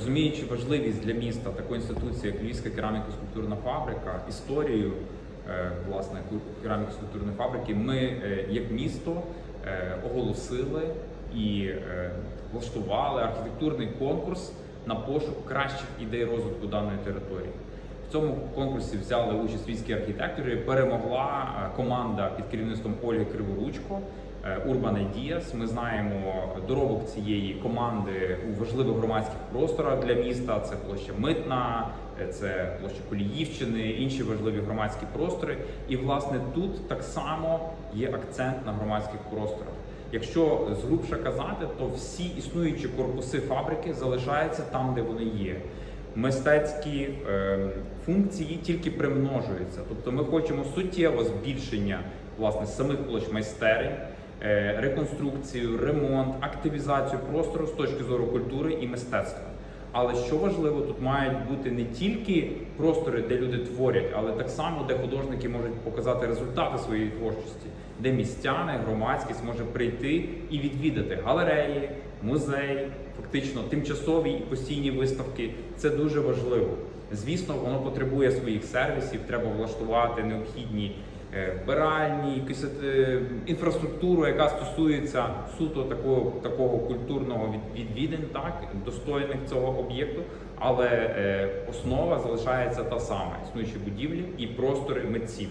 розуміючи важливість для міста такої інституції, як Львівська кераміко-скульптурна фабрика, історію е, власне кераміко-скульптурної фабрики, ми е, як місто е, оголосили і влаштували архітектурний конкурс на пошук кращих ідей розвитку даної території. В цьому конкурсі взяли участь війські архітектори. Перемогла команда під керівництвом Ольги Криворучко. Е, Urban Ideas. Ми знаємо доробок цієї команди у важливих громадських просторах для міста. Це площа Митна, е, це площа Коліївщини, інші важливі громадські простори. І власне тут так само є акцент на громадських просторах. Якщо згрубше казати, то всі існуючі корпуси фабрики залишаються там, де вони є. Мистецькі е, функції тільки примножуються. Тобто ми хочемо суттєво збільшення власне самих площ майстерень, реконструкцію, ремонт, активізацію простору з точки зору культури і мистецтва. Але що важливо, тут мають бути не тільки простори, де люди творять, але так само, де художники можуть показати результати своєї творчості, де містяни, громадськість може прийти і відвідати галереї, музей, фактично тимчасові і постійні виставки. Це дуже важливо. Звісно, воно потребує своїх сервісів, треба влаштувати необхідні е, вбиральні, якусь е, інфраструктуру, яка стосується суто такого такого культурного від- відвідин, так достойних цього об'єкту. Але е, основа залишається та сама: існуючі будівлі і простори митців,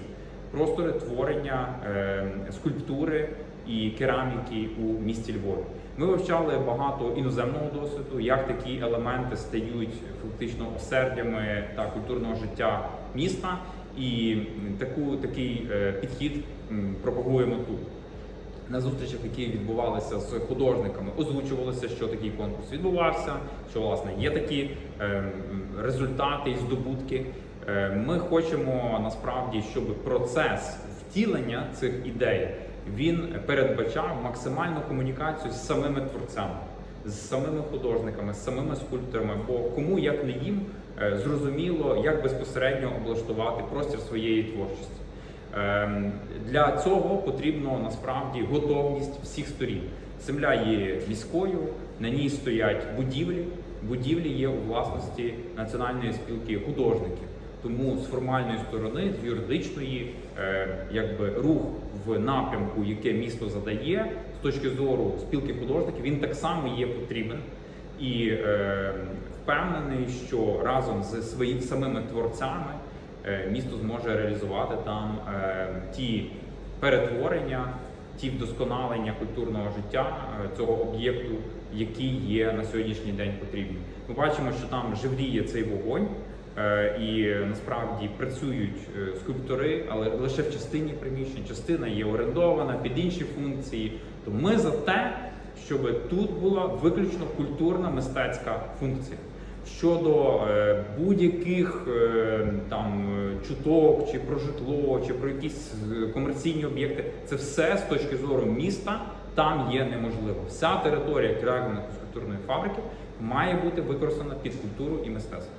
простори творення е, скульптури і кераміки у місті Львові. Ми вивчали багато іноземного досвіду, як такі елементи стають фактично осердями та культурного життя міста. І таку, такий е, підхід пропагуємо тут. На зустрічах, які відбувалися з художниками, озвучувалося, що такий конкурс відбувався, що власне є такі е, результати і здобутки. Е, Ми хочемо насправді, щоб процес втілення цих ідей він передбачав максимальну комунікацію з самими творцями, з самими художниками, з самими скульпторами. Бо кому як не їм зрозуміло, як безпосередньо облаштувати простір своєї творчості. Ем, Для цього потрібно насправді готовність всіх сторін. Земля є міською, на ній стоять будівлі. Будівлі є у власності Національної спілки художників. Тому з формальної сторони, з юридичної, е, якби рух в напрямку, яке місто задає, з точки зору спілки художників, він так само є потрібен. І е, впевнений, що разом з своїми самими творцями е, місто зможе реалізувати там е, ті перетворення, ті вдосконалення культурного життя е, цього об'єкту, які є на сьогоднішній день потрібні. Ми бачимо, що там живріє цей вогонь. Е, І насправді працюють е, скульптори, але лише в частині приміщень. Частина є орендована під інші функції. То ми за те, щоб тут була виключно культурна мистецька функція. Щодо е, будь-яких е, там чуток, чи про житло, чи про якісь е, комерційні об'єкти, це все з точки зору міста там є неможливо. Вся територія кераміко-скульптурної фабрики має бути використана під культуру і мистецтво.